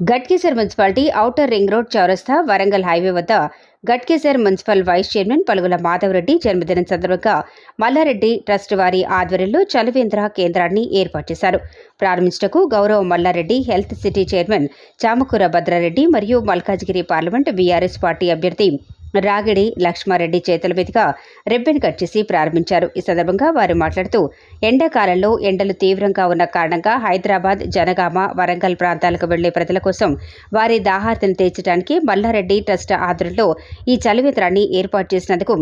Ghatkesar municipality outer ring road చౌరస్తా Warangal highway వద్ద Ghatkesar municipal vice chairman Palugula Madhava Reddy జన్మదినం సందర్భంగా Mallareddy trust వారి ఆధ్వర్యంలో చలివేంద్ర కేంద్రాన్ని ఏర్పాటు చేశారు. ప్రారంభించటకు గౌరవ Malla Reddy health city chairman Chamakura Bhadra Reddy మరియు మల్కాజ్గిరి పార్లమెంట్ బీఆర్ఎస్ పార్టీ అభ్యర్థి రాగిడి లక్ష్మారెడ్డి చేతుల మీదుగా రిబ్బన్ కట్ చేసి ప్రారంభించారు. ఈ సందర్భంగా వారు మాట్లాడుతూ ఎండాకాలంలో ఎండలు తీవ్రంగా ఉన్న కారణంగా హైదరాబాద్ జనగామ వరంగల్ ప్రాంతాలకు వెళ్ళే ప్రజల కోసం వారి దాహార్తిని తీర్చడానికి మల్లారెడ్డి ట్రస్ట్ ఆధ్వర్యంలో ఈ చలివేంద్రాన్ని ఏర్పాటు చేసినందుకు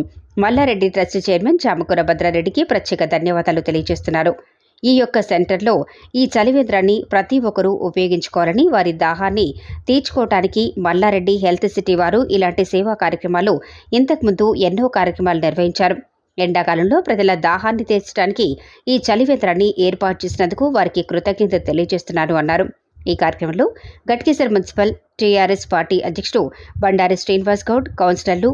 మల్లారెడ్డి ట్రస్ట్ చైర్మన్ చామకూర భద్రారెడ్డికి ప్రత్యేక ధన్యవాదాలు తెలియజేస్తున్నారు. ఈ యొక్క సెంటర్లో ఈ చలివేంద్రాన్ని ప్రతి ఒక్కరూ ఉపయోగించుకోవాలని వారి దాహాన్ని తీర్చుకోవటానికి మల్లారెడ్డి హెల్త్ సిటీ వారు ఇలాంటి సేవా కార్యక్రమాలు ఇంతకుముందు ఎన్నో కార్యక్రమాలు నిర్వహించారు. ఎండాకాలంలో ప్రజల దాహాన్ని తీర్చడానికి ఈ చలివేంద్రాన్ని ఏర్పాటు చేసినందుకు వారికి కృతజ్ఞత తెలియజేస్తున్నారు అన్నారు. ఈ కార్యక్రమంలో గట్కేసర్ మున్సిపల్ టీఆర్ఎస్ పార్టీ అధ్యక్షుడు బండారి శ్రీనివాస్ గౌడ్ కౌన్సిలర్లు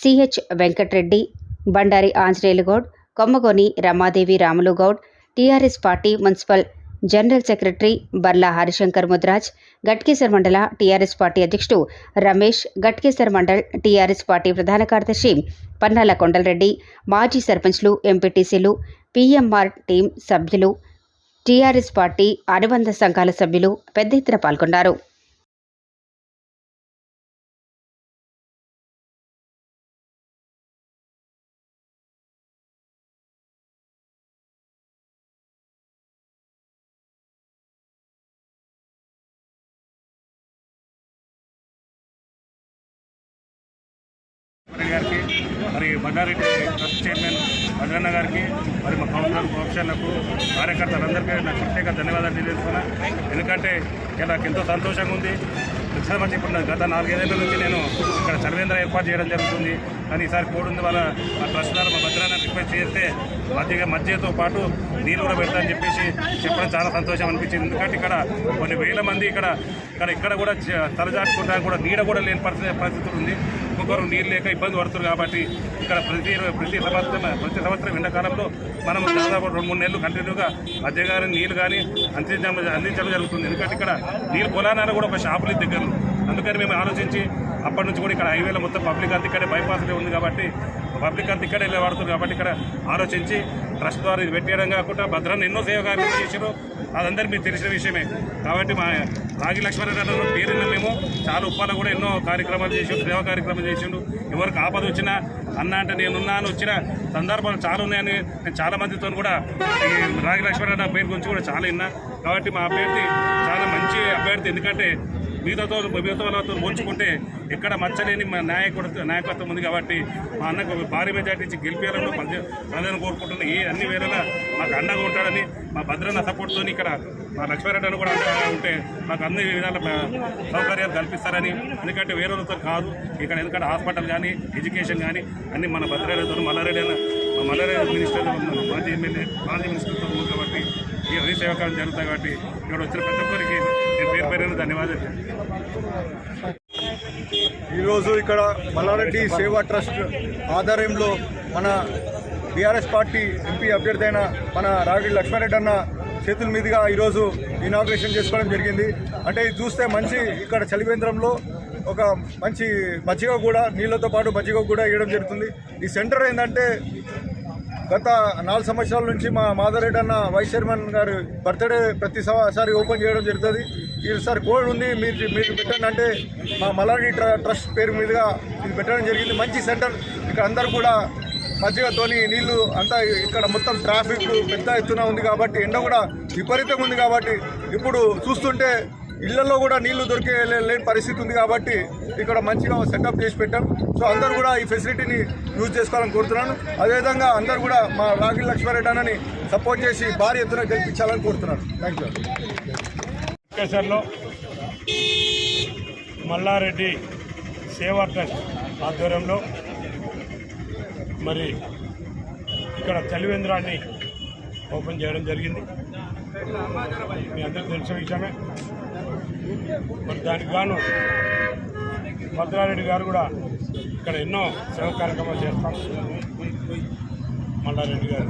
CH Venkat Reddy Bandari Anjaneyulu Goud Kommagoni Ramadevi Ramulu Goud TRS party municipal general secretary Barla Harishankar Mudraj Ghatkesar మండల టీఆర్ఎస్ పార్టీ అధ్యక్షుడు రమేష్ గట్కేసర్ మండల్ టీఆర్ఎస్ పార్టీ ప్రధాన కార్యదర్శి పన్నాల కొండలరెడ్డి మాజీ సర్పంచ్లు ఎంపీటీసీలు పీఎంఆర్ టీం సభ్యులు టీఆర్ఎస్ పార్టీ అనుబంధ సంఘాల సభ్యులు పెద్ద ఎత్తున పాల్గొన్నారు. గారికి మరి బండారెడ్డి ట్రస్ట్ చైర్మన్ భద్రన్న గారికి మరి మా కౌన్సిలర్ ప్రొఫెషన్లకు కార్యకర్తలందరికీ నాకు ప్రత్యేక ధన్యవాదాలు తెలియజేస్తున్నా. ఎందుకంటే నాకు ఎంతో సంతోషంగా ఉంది. చాలా మంది ఇప్పుడు గత నాలుగైదేళ్ళ నుంచి నేను ఇక్కడ సర్వేంద్ర ఏర్పాటు చేయడం జరుగుతుంది. కానీ ఈసారి కోడింది వల్ల మా ట్రస్ట్ ద్వారా మా భద్రాన్ని రిక్వెస్ట్ చేస్తే మధ్య మధ్యతో పాటు నీళ్ళు కూడా పెడతా అని చెప్పేసి చెప్పడం చాలా సంతోషం అనిపించింది. ఎందుకంటే ఇక్కడ కొన్ని వేల మంది ఇక్కడ ఇక్కడ ఇక్కడ కూడా చ- కూడా నీడ కూడా లేని పరిస్థితి పరిస్థితులు ఉంది. ఒక్కొక్కరు నీళ్ళు లేక ఇబ్బంది పడుతున్నారు కాబట్టి ఇక్కడ ప్రతి ప్రతి సంవత్సరం ప్రతి సంవత్సరం ఎండాకాలంలో మనం దాదాపు రెండు మూడు నెలలు కంటిన్యూగా మధ్య కానీ నీళ్ళు కానీ అందించడం అందించడం జరుగుతుంది. ఎందుకంటే ఇక్కడ నీళ్ళు పొలానాలు కూడా ఒక షాపులు దగ్గర అందుకని మేము ఆలోచించి అప్పటి నుంచి కూడా ఇక్కడ హైవేలో మొత్తం పబ్లిక్ అంతా ఇక్కడే బైపాస్లో ఉంది కాబట్టి పబ్లిక్ అంతా ఇక్కడే వాడుతుంది కాబట్టి ఇక్కడ ఆలోచించి ట్రస్ట్ ద్వారా ఇది పెట్టేయడం కాకుండా భద్రాన్ని ఎన్నో సేవ కార్యక్రమాలు చేశారు. అదందరికీ మీకు తెలిసిన విషయమే. కాబట్టి మా రాగి లక్ష్మణరావు పేరున్న మేము చాలా ఉప్పాలో కూడా ఎన్నో కార్యక్రమాలు చేసిండు సేవా కార్యక్రమాలు చేసిండు. ఎవరికి ఆపద వచ్చినా అన్న అంటే నేనున్నా అని వచ్చిన సందర్భాలు చాలా ఉన్నాయని నేను చాలా మందితో కూడా ఈ రాగి లక్ష్మణరావు పేరు గురించి కూడా చాలా విన్నా. కాబట్టి మా అభ్యర్థి చాలా మంచి అభ్యర్థి. ఎందుకంటే మిగతాతో మిగతా వాళ్ళతో పోల్చుకుంటే ఎక్కడ మచ్చలేని మా నాయకుడు నాయకత్వం ఉంది కాబట్టి మా అన్నకు భారీ మెజార్టీ ఇచ్చి గెలిపేయాలని ప్రజలను కోరుకుంటున్న. ఏ అన్ని వేళలా మాకు అండగా ఉంటాడని మా భద్రన్న సపోర్ట్తో ఇక్కడ మా లక్ష్మీరెడ్డి కూడా అండగా ఉంటే మాకు అన్ని విధాల సౌకర్యాలు కల్పిస్తారని ఎందుకంటే వేరే వాళ్ళతో కాదు. ఇక్కడ ఎందుకంటే హాస్పిటల్ కానీ ఎడ్యుకేషన్ కానీ అన్ని మన భద్రారెడ్డితో మల్లారెడ్డి అన్న మల్లారెడ్డి మినిస్టర్ మాజీ ఎమ్మెల్యే మాజీ మినిస్టర్తో ఉంది కాబట్టి ఈ అన్ని సేవకాలం జరుగుతాయి కాబట్టి ఇక్కడ వచ్చిన ప్రతి ఒక్కరికి నేను పేరు పేరు ధన్యవాదాలు ఈరోజు ఇక్కడ మల్లారెడ్డి సేవా ట్రస్ట్ ఆధ్వర్యంలో మన బీఆర్ఎస్ పార్టీ ఎంపీ అభ్యర్థి అయిన మన రాగిడి లక్ష్మారెడ్డి అన్న చేతుల మీదుగా ఈరోజు ఇనాగ్రేషన్ చేసుకోవడం జరిగింది. అంటే ఇది చూస్తే మంచి ఇక్కడ చలివేంద్రంలో ఒక మంచి మజ్జిగ కూడా నీళ్ళతో పాటు మజ్జిగ కూడా ఇవ్వడం జరుగుతుంది. ఈ సెంటర్ ఏంటంటే గత నాలుగు సంవత్సరాల నుంచి మా మాధవరెడ్డి అన్న వైస్ చైర్మన్ గారు బర్త్డే ప్రతిసారి ఓపెన్ చేయడం జరుగుతుంది. ఈసారి కోడ్ ఉంది మీరు మీరు పెట్టండి అంటే మా మలాడి ట్రస్ట్ పేరు మీదుగా ఇది పెట్టడం జరిగింది. మంచి సెంటర్. ఇక్కడ అందరు కూడా మధ్యతోని నీళ్ళు అంతా ఇక్కడ మొత్తం ట్రాఫిక్ పెద్ద ఎత్తున ఉంది కాబట్టి ఎండ కూడా విపరీతంగా ఉంది కాబట్టి ఇప్పుడు చూస్తుంటే ఇళ్ళలో కూడా నీళ్ళు దొరికే లేని పరిస్థితి ఉంది కాబట్టి ఇక్కడ మంచిగా సెటప్ చేసి పెట్టాం. సో అందరూ కూడా ఈ ఫెసిలిటీని యూజ్ చేసుకోవాలని కోరుతున్నాను. అదేవిధంగా అందరూ కూడా మా రాగిల్ లక్ష్మారెడ్డి అన్నని సపోర్ట్ చేసి భారీ ఎత్తున గెలిపించాలని కోరుతున్నాను. థ్యాంక్ యూ మల్లారెడ్డి సేవా ట్రస్ట్ ఆధ్వర్యంలో మరి ఇక్కడ తెలివేంద్రాన్ని ఓపెన్ చేయడం జరిగింది. మీ అందరూ తెలిసిన విషయమే. మరి దానికి గాను భద్రారెడ్డి గారు కూడా ఇక్కడ ఎన్నో సేవ కార్యక్రమాలు చేస్తాం. మల్లారెడ్డి గారు.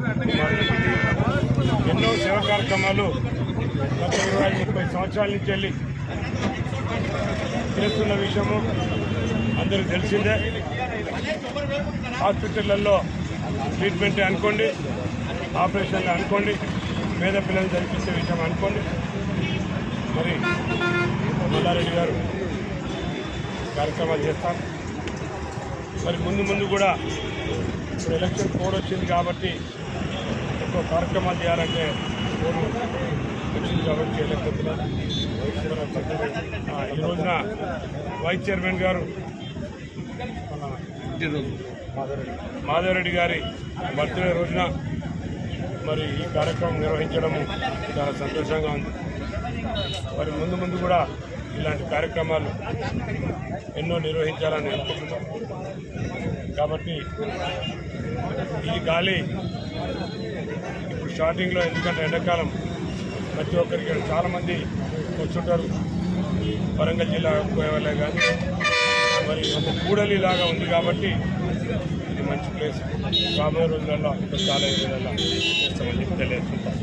ఎన్నో సేవ కార్యక్రమాలు గత ఇరవై ముప్పై సంవత్సరాల నుంచి వెళ్ళి చేస్తున్న విషయము అందరూ తెలిసిందే. హాస్పిటళ్ళలో ట్రీట్మెంట్ అనుకోండి ఆపరేషన్లు అనుకోండి పేద పిల్లలు జరిపించే విషయం అనుకోండి. మరి మల్లారెడ్డి గారు కార్యక్రమాలు చేస్తాను మరి ముందు ముందు కూడా ఇప్పుడు ఎలక్షన్ కోడ్ వచ్చింది కాబట్టి ఎక్కువ కార్యక్రమాలు చేయాలంటే కోడ్ వచ్చింది కాబట్టి ఈ రోజున వైస్ చైర్మన్ గారు మాధవరెడ్డి గారి బర్త్డే రోజున మరి ఈ కార్యక్రమం నిర్వహించడము చాలా సంతోషంగా ఉంది. మరి ముందు ముందు కూడా ఇలాంటి కార్యక్రమాలు ఎన్నో నిర్వహించాలని అనుకుంటున్నాం. కాబట్టి ఈ గాలి ఇప్పుడు స్టార్టింగ్లో ఎందుకంటే ఎండాకాలం ప్రతి ఒక్కరికి చాలామంది కూర్చుంటారు. వరంగల్ జిల్లా పోయేవాళ్ళే కానీ మరి ఒక కూడలి లాగా ఉంది కాబట్టి ఇది మంచి ప్లేస్. రాబోయే రోజులలో ఇంకా చాలా రోజులలో చేస్తామని చెప్పి తెలియజేసుకుంటాం.